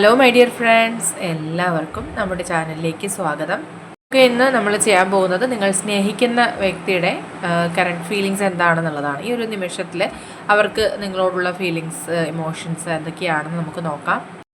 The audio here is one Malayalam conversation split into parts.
ഹലോ മൈ ഡിയർ ഫ്രണ്ട്സ് എല്ലാവർക്കും നമ്മുടെ ചാനലിലേക്ക് സ്വാഗതം. നമുക്ക് ഇന്ന് നമ്മൾ ചെയ്യാൻ പോകുന്നത് നിങ്ങൾ സ്നേഹിക്കുന്ന വ്യക്തിയുടെ കറണ്ട് ഫീലിങ്സ് എന്താണെന്നുള്ളതാണ്. ഈ ഒരു നിമിഷത്തിൽ അവർക്ക് നിങ്ങളോടുള്ള ഫീലിങ്സ് ഇമോഷൻസ് എന്തൊക്കെയാണെന്ന് നമുക്ക് നോക്കാം.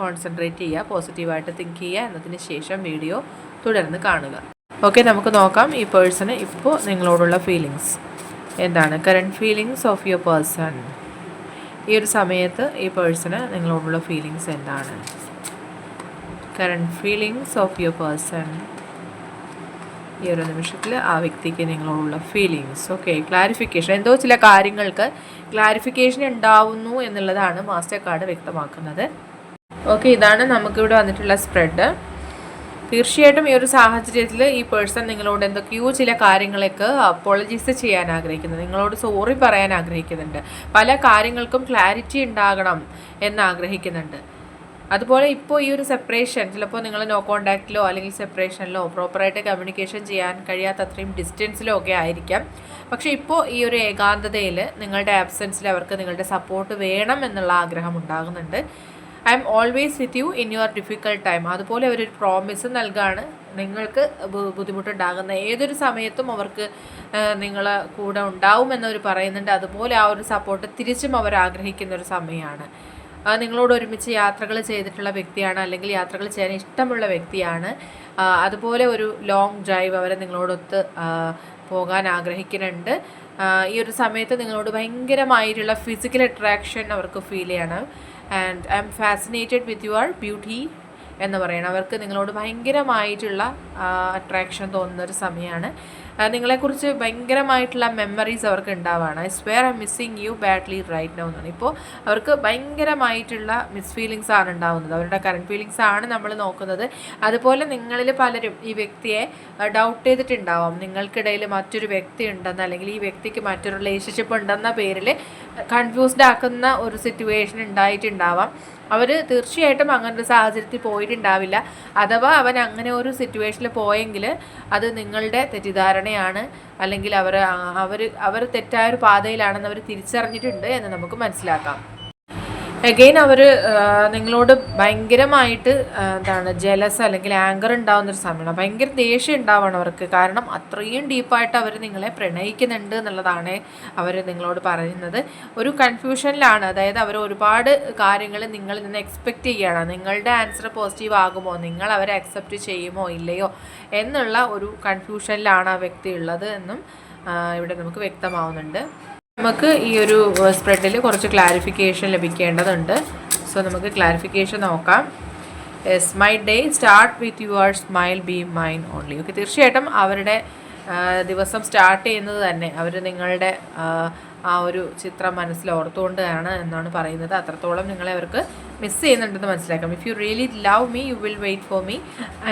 കോൺസെൻട്രേറ്റ് ചെയ്യുക പോസിറ്റീവായിട്ട് തിങ്ക് ചെയ്യുക എന്നതിന് ശേഷം വീഡിയോ തുടർന്ന് കാണുക. ഓക്കെ നമുക്ക് നോക്കാം ഈ പേഴ്സണ് ഇപ്പോൾ നിങ്ങളോടുള്ള ഫീലിങ്സ് എന്താണ് current feelings of your person ഈ ഒരു സമയത്ത് ഈ പേഴ്സണ് നിങ്ങളോടുള്ള ഫീലിങ്സ് എന്താണ്? Current feelings of your person ഈ ഒരു നിമിഷത്തിൽ ആ വ്യക്തിക്ക് നിങ്ങളോടുള്ള ഫീലിങ്സ് ഓക്കെ ക്ലാരിഫിക്കേഷൻ എന്തോ ചില കാര്യങ്ങൾക്ക് ക്ലാരിഫിക്കേഷൻ ഉണ്ടാവുന്നു എന്നുള്ളതാണ് മാസ്റ്റർ കാർഡ് വ്യക്തമാക്കുന്നത്. ഓക്കെ ഇതാണ് നമുക്കിവിടെ വന്നിട്ടുള്ള സ്പ്രെഡ് തീർച്ചയായിട്ടും ഈ ഒരു സാഹചര്യത്തിൽ ഈ പേഴ്സൺ നിങ്ങളോട് എന്തൊക്കെയോ ചില കാര്യങ്ങളൊക്കെ അപ്പോളജീസ് ചെയ്യാൻ ആഗ്രഹിക്കുന്നത് നിങ്ങളോട് സോറി പറയാൻ ആഗ്രഹിക്കുന്നുണ്ട്. പല കാര്യങ്ങൾക്കും ക്ലാരിറ്റി ഉണ്ടാകണം എന്ന് ആഗ്രഹിക്കുന്നുണ്ട്. അതുപോലെ ഇപ്പോൾ ഈ ഒരു സെപ്പറേഷൻ ചിലപ്പോൾ നിങ്ങൾ നോ കോണ്ടാക്റ്റിലോ അല്ലെങ്കിൽ സെപ്പറേഷനിലോ പ്രോപ്പറായിട്ട് കമ്മ്യൂണിക്കേഷൻ ചെയ്യാൻ കഴിയാത്ത അത്രയും ഡിസ്റ്റൻസിലോ ഒക്കെ ആയിരിക്കാം. പക്ഷേ ഇപ്പോൾ ഈ ഒരു ഏകാന്തതയിൽ നിങ്ങളുടെ ആബ്സെൻസിൽ അവർക്ക് നിങ്ങളുടെ സപ്പോർട്ട് വേണം എന്നുള്ള ആഗ്രഹം ഉണ്ടാകുന്നുണ്ട്. I'm always with you in your difficult time അതുപോലെ അവരൊരു പ്രോമിസ് നൽകാണ്. നിങ്ങൾക്ക് ബുദ്ധിമുട്ടുണ്ടാകുന്ന ഏതൊരു സമയത്തും അവർക്ക് നിങ്ങളെ കൂടെ ഉണ്ടാവുമെന്നവർ പറയുന്നുണ്ട്. അതുപോലെ ആ ഒരു സപ്പോർട്ട് തിരിച്ചും അവർ ആഗ്രഹിക്കുന്ന ഒരു സമയമാണ്. നിങ്ങളോട് ഒരുമിച്ച് യാത്രകൾ ചെയ്തിട്ടുള്ള വ്യക്തിയാണ് അല്ലെങ്കിൽ യാത്രകൾ ചെയ്യാൻ ഇഷ്ടമുള്ള വ്യക്തിയാണ്. അതുപോലെ ഒരു ലോങ് ഡ്രൈവ് അവരെ നിങ്ങളോടൊത്ത് പോകാൻ ആഗ്രഹിക്കുന്നുണ്ട്. ഈ ഒരു സമയത്ത് നിങ്ങളോട് ഭയങ്കരമായിട്ടുള്ള ഫിസിക്കൽ അട്രാക്ഷൻ അവർക്ക് ഫീൽ ചെയ്യണം. And I'm fascinated with your beauty എന്ന് പറയണം. അവർക്ക് നിങ്ങളോട് ഭയങ്കരമായിട്ടുള്ള അട്രാക്ഷൻ തോന്നുന്ന ഒരു സമയമാണ്. നിങ്ങളെക്കുറിച്ച് ഭയങ്കരമായിട്ടുള്ള മെമ്മറീസ് അവർക്ക് ഉണ്ടാവുകയാണ് I swear I missing you badly right now എന്നാണ്. ഇപ്പോൾ അവർക്ക് ഭയങ്കരമായിട്ടുള്ള മിസ് ഫീലിങ്സ് ആണ് ഉണ്ടാവുന്നത്. അവരുടെ കറണ്ട് ഫീലിങ്സ് ആണ് നമ്മൾ നോക്കുന്നത്. അതുപോലെ നിങ്ങളിൽ പലരും ഈ വ്യക്തിയെ ഡൗട്ട് ചെയ്തിട്ടുണ്ടാവാം. നിങ്ങൾക്കിടയിൽ മറ്റൊരു വ്യക്തി ഉണ്ടെന്ന് അല്ലെങ്കിൽ ഈ വ്യക്തിക്ക് മറ്റൊരു റിലേഷൻഷിപ്പ് ഉണ്ടെന്ന പേരിൽ കൺഫ്യൂസ്ഡ് ആക്കുന്ന ഒരു സിറ്റുവേഷൻ ഉണ്ടായിട്ടുണ്ടാവാം. അവർ തീർച്ചയായിട്ടും അങ്ങനെ ഒരു സാഹചര്യത്തിൽ പോയിട്ടുണ്ടാവില്ല. അഥവാ അവൻ അങ്ങനെ ഒരു സിറ്റുവേഷനിൽ പോയെങ്കിൽ അത് നിങ്ങളുടെ തെറ്റിദ്ധാരണയാണ്. അല്ലെങ്കിൽ അവർ അവർ അവർ തെറ്റായ ഒരു പാതയിലാണെന്ന് അവർ തിരിച്ചറിഞ്ഞിട്ടുണ്ട് എന്ന് നമുക്ക് മനസ്സിലാക്കാം. അഗെയിൻ അവർ നിങ്ങളോട് ഭയങ്കരമായിട്ട് എന്താണ് ജലസ് അല്ലെങ്കിൽ ആങ്കർ ഉണ്ടാവുന്ന ഒരു സമയമാണ്. ഭയങ്കര ദേഷ്യം ഉണ്ടാവണം അവർക്ക്. കാരണം അത്രയും ഡീപ്പായിട്ട് അവർ നിങ്ങളെ പ്രണയിക്കുന്നുണ്ട് എന്നുള്ളതാണ് അവർ നിങ്ങളോട് പറയുന്നത്. ഒരു കൺഫ്യൂഷനിലാണ് അതായത് അവർ ഒരുപാട് കാര്യങ്ങൾ നിങ്ങളിൽ നിന്ന് എക്സ്പെക്റ്റ് ചെയ്യുകയാണ് നിങ്ങളുടെ ആൻസർ പോസിറ്റീവ് ആകുമോ? നിങ്ങൾ അവരെ അക്സെപ്റ്റ് ചെയ്യുമോ? ഇല്ലയോ? എന്നുള്ള ഒരു കൺഫ്യൂഷനിലാണ് ആ വ്യക്തി ഉള്ളത് എന്നും ഇവിടെ നമുക്ക് വ്യക്തമാവുന്നുണ്ട്. നമുക്ക് ഈ ഒരു സ്പ്രെഡിൽ കുറച്ച് ക്ലാരിഫിക്കേഷൻ ലഭിക്കേണ്ടതുണ്ട്. സോ നമുക്ക് ക്ലാരിഫിക്കേഷൻ നോക്കാം. Yes my day start with your smile be mine only okay തീർച്ചയായിട്ടും അവരുടെ ദിവസം സ്റ്റാർട്ട് ചെയ്യുന്നത് തന്നെ. അവർ നിങ്ങളുടെ ആ ഒരു ചിത്രം മനസ്സിൽ ഓർത്തുകൊണ്ടാണ് എന്നാണ് പറയുന്നത്. അത്രത്തോളം നിങ്ങളെ അവർക്ക് മിസ് ചെയ്യുന്നുണ്ടെന്ന് മനസ്സിലാക്കാം. If you really love me you will wait for me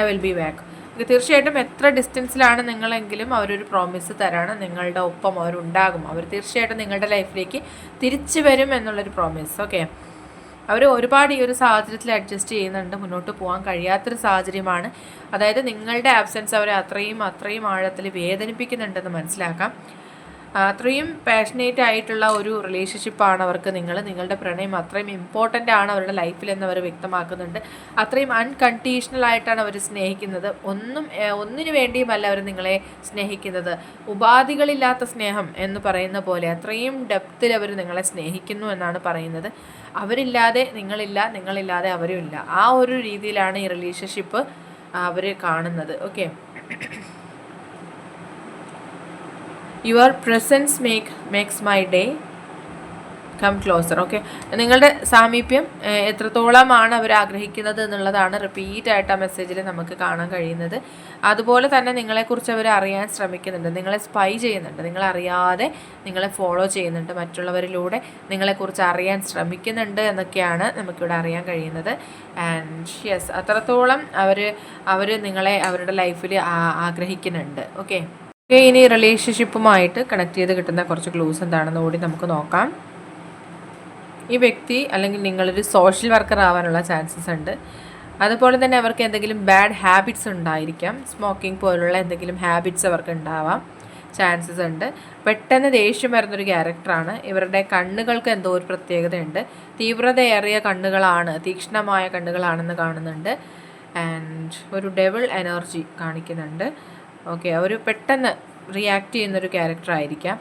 I will be back തീർച്ചയായിട്ടും എത്ര ഡിസ്റ്റൻസിലാണ് നിങ്ങളെങ്കിലും അവരൊരു പ്രോമിസ് തരാണ്. നിങ്ങളുടെ ഒപ്പം അവരുണ്ടാകും. അവർ തീർച്ചയായിട്ടും നിങ്ങളുടെ ലൈഫിലേക്ക് തിരിച്ചു വരും എന്നുള്ളൊരു പ്രോമിസ് ഓക്കെ അവർ ഒരുപാട് ഈ ഒരു സാഹചര്യത്തിൽ അഡ്ജസ്റ്റ് ചെയ്യുന്നുണ്ട്. മുന്നോട്ട് പോകാൻ കഴിയാത്തൊരു സാഹചര്യമാണ്. അതായത് നിങ്ങളുടെ ആബ്സെൻസ് അവരെ അത്രയും അത്രയും ആഴത്തിൽ വേദനിപ്പിക്കുന്നുണ്ടെന്ന് മനസ്സിലാക്കാം. അത്രയും പാഷനേറ്റ് ആയിട്ടുള്ള ഒരു റിലേഷൻഷിപ്പാണ് അവർക്ക് നിങ്ങൾ നിങ്ങളുടെ പ്രണയം അത്രയും ഇമ്പോർട്ടന്റ് ആണ് അവരുടെ ലൈഫിൽ എന്ന് അവർ വ്യക്തമാക്കുന്നുണ്ട്. അത്രയും അൺകണ്ടീഷണൽ ആയിട്ടാണ് അവർ സ്നേഹിക്കുന്നത്. ഒന്നും ഒന്നിനു വേണ്ടിയുമല്ല അവർ നിങ്ങളെ സ്നേഹിക്കുന്നത്. ഉപാധികളില്ലാത്ത സ്നേഹം എന്ന് പറയുന്ന പോലെ അത്രയും ഡെപ്തിൽ അവർ നിങ്ങളെ സ്നേഹിക്കുന്നു എന്നാണ് പറയുന്നത്. അവരില്ലാതെ നിങ്ങളില്ല നിങ്ങളില്ലാതെ അവരും ഇല്ല. ആ ഒരു രീതിയിലാണ് ഈ റിലേഷൻഷിപ്പ് അവർ കാണുന്നത്. Okay your presence make makes my day. Come closer okay. നിങ്ങളുടെ സാമീപ്യം എത്രത്തോളമാണ് അവർ ആഗ്രഹിക്കുന്നത് എന്നുള്ളതാണ് റിപ്പീറ്റ് ആയിട്ട് ആ മെസ്സേജിൽ നമുക്ക് കാണാൻ കഴിയുന്നത്. അതുപോലെ തന്നെ നിങ്ങളെക്കുറിച്ച് അവർ അറിയാൻ ശ്രമിക്കുന്നുണ്ട്. നിങ്ങളെ സ്പൈ ചെയ്യുന്നുണ്ട്. നിങ്ങളറിയാതെ നിങ്ങളെ ഫോളോ ചെയ്യുന്നുണ്ട്. മറ്റുള്ളവരിലൂടെ നിങ്ങളെക്കുറിച്ച് അറിയാൻ ശ്രമിക്കുന്നുണ്ട് എന്നൊക്കെയാണ് നമുക്കിവിടെ അറിയാൻ കഴിയുന്നത്. ആൻഡ് യെസ് അത്രത്തോളം അവർ അവർ നിങ്ങളെ അവരുടെ ലൈഫിൽ ആഗ്രഹിക്കുന്നുണ്ട്. ഓക്കെ. ഓക്കെ ഇനി റിലേഷൻഷിപ്പുമായിട്ട് കണക്ട് ചെയ്ത് കിട്ടുന്ന കുറച്ച് ക്ലൂസ് എന്താണെന്ന് കൂടി നമുക്ക് നോക്കാം. ഈ വ്യക്തി അല്ലെങ്കിൽ നിങ്ങളൊരു സോഷ്യൽ വർക്കർ ആവാനുള്ള ചാൻസസ് ഉണ്ട്. അതുപോലെ തന്നെ അവർക്ക് എന്തെങ്കിലും ബാഡ് ഹാബിറ്റ്സ് ഉണ്ടായിരിക്കാം. സ്മോക്കിംഗ് പോലുള്ള എന്തെങ്കിലും ഹാബിറ്റ്സ് അവർക്ക് ഉണ്ടാവാം. ചാൻസസ് ഉണ്ട്. പെട്ടെന്ന് ദേഷ്യം വരുന്നൊരു ക്യാരക്ടറാണ് ഇവരുടെ കണ്ണുകൾക്ക് എന്തോ ഒരു പ്രത്യേകതയുണ്ട്. തീവ്രതയേറിയ കണ്ണുകളാണ് തീക്ഷ്ണമായ കണ്ണുകളാണെന്ന് കാണുന്നുണ്ട്. ആൻഡ് ഒരു ഡെവിൾ എനർജി കാണിക്കുന്നുണ്ട്. ഓക്കെ അവർ പെട്ടെന്ന് റിയാക്ട് ചെയ്യുന്നൊരു ക്യാരക്ടറായിരിക്കാം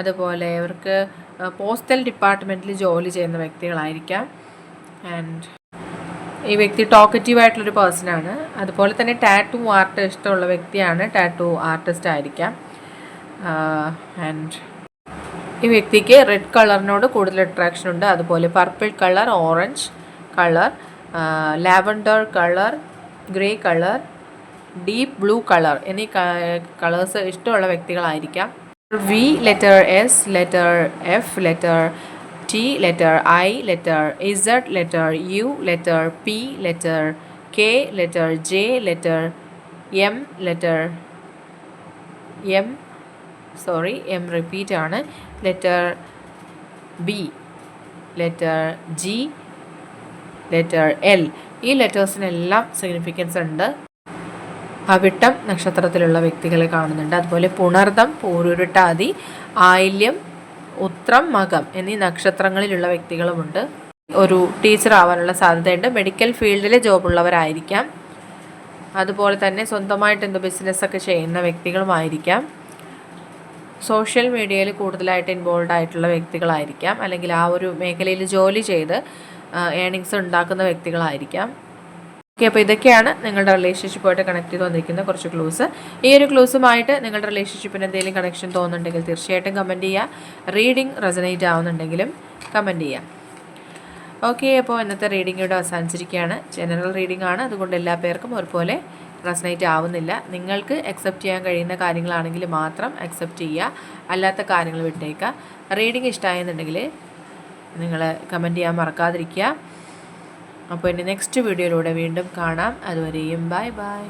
അതുപോലെ അവർക്ക് പോസ്റ്റൽ ഡിപ്പാർട്ട്മെന്റിൽ ജോലി ചെയ്യുന്ന വ്യക്തികളായിരിക്കാം. ആൻഡ് ഈ വ്യക്തി ടോക്കറ്റീവ് ആയിട്ടുള്ളൊരു പേഴ്സണാണ് അതുപോലെ തന്നെ ടാറ്റു ആർട്ട് ഇഷ്ടമുള്ള വ്യക്തിയാണ് ടാറ്റു ആർട്ടിസ്റ്റ് ആയിരിക്കാം. ആൻഡ് ഈ വ്യക്തിക്ക് റെഡ് കളറിനോട് കൂടുതൽ അട്രാക്ഷൻ ഉണ്ട്. അതുപോലെ purple colour orange colour lavender colour grey colour deep blue colour എന്നീ കളേഴ്സ് ഇഷ്ടമുള്ള വ്യക്തികളായിരിക്കാം. V letter S letter F letter T letter I letter Z letter U letter P letter K letter J letter M letter M sorry M repeat ആണ്. Letter B letter G letter L ഈ ലെറ്റേഴ്സിനെല്ലാം സിഗ്നിഫിക്കൻസ് ഉണ്ട്. അവിട്ടം നക്ഷത്രത്തിലുള്ള വ്യക്തികളെ കാണുന്നുണ്ട്. അതുപോലെ പുണർദം പൂരുരുട്ടാതി ആയില്യം ഉത്രം മകം എന്നീ നക്ഷത്രങ്ങളിലുള്ള വ്യക്തികളുമുണ്ട്. ഒരു ടീച്ചർ ആവാനുള്ള സാധ്യതയുണ്ട്. മെഡിക്കൽ ഫീൽഡിലെ ജോബുള്ളവരായിരിക്കാം. അതുപോലെ തന്നെ സ്വന്തമായിട്ട് എന്തോ ബിസിനസ്സൊക്കെ ചെയ്യുന്ന വ്യക്തികളുമായിരിക്കാം. സോഷ്യൽ മീഡിയയിൽ കൂടുതലായിട്ട് ഇൻവോൾവ് ആയിട്ടുള്ള വ്യക്തികളായിരിക്കാം. അല്ലെങ്കിൽ ആ ഒരു മേഖലയിൽ ജോലി ചെയ്ത് ഏണിങ്സ് ഉണ്ടാക്കുന്ന വ്യക്തികളായിരിക്കാം. ഓക്കെ അപ്പോൾ ഇതൊക്കെയാണ് നിങ്ങളുടെ റിലേഷൻഷിപ്പുമായിട്ട് കണക്ട് ചെയ്ത് വന്നിരിക്കുന്ന കുറച്ച് ക്ലൂസ് ഈ ഒരു ക്ലൂസുമായിട്ട് നിങ്ങളുടെ റിലേഷൻഷിപ്പിന് എന്തെങ്കിലും കണക്ഷൻ തോന്നുന്നുണ്ടെങ്കിൽ തീർച്ചയായിട്ടും കമന്റ് ചെയ്യുക റീഡിംഗ് റെസനേറ്റ് ആവുന്നുണ്ടെങ്കിലും കമന്റ് ചെയ്യാം. ഓക്കെ അപ്പോൾ ഇന്നത്തെ റീഡിംഗ് ഇവിടെ അവസാനിച്ചിരിക്കുകയാണ്. ജനറൽ റീഡിംഗ് ആണ്. അതുകൊണ്ട് എല്ലാ പേർക്കും ഒരുപോലെ റെസനേറ്റ് ആവുന്നില്ല. നിങ്ങൾക്ക് അക്സെപ്റ്റ് ചെയ്യാൻ കഴിയുന്ന കാര്യങ്ങളാണെങ്കിൽ മാത്രം അക്സെപ്റ്റ് ചെയ്യുക അല്ലാത്ത കാര്യങ്ങൾ വിട്ടേക്കുക. റീഡിംഗ് ഇഷ്ടമായെന്നുണ്ടെങ്കിൽ നിങ്ങൾ കമന്റ് ചെയ്യാൻ മറക്കാതിരിക്കുക. അപ്പോൾ എന്റെ നെക്സ്റ്റ് വീഡിയോയിലൂടെ വീണ്ടും കാണാം. അതുവരെയും ബൈ ബൈ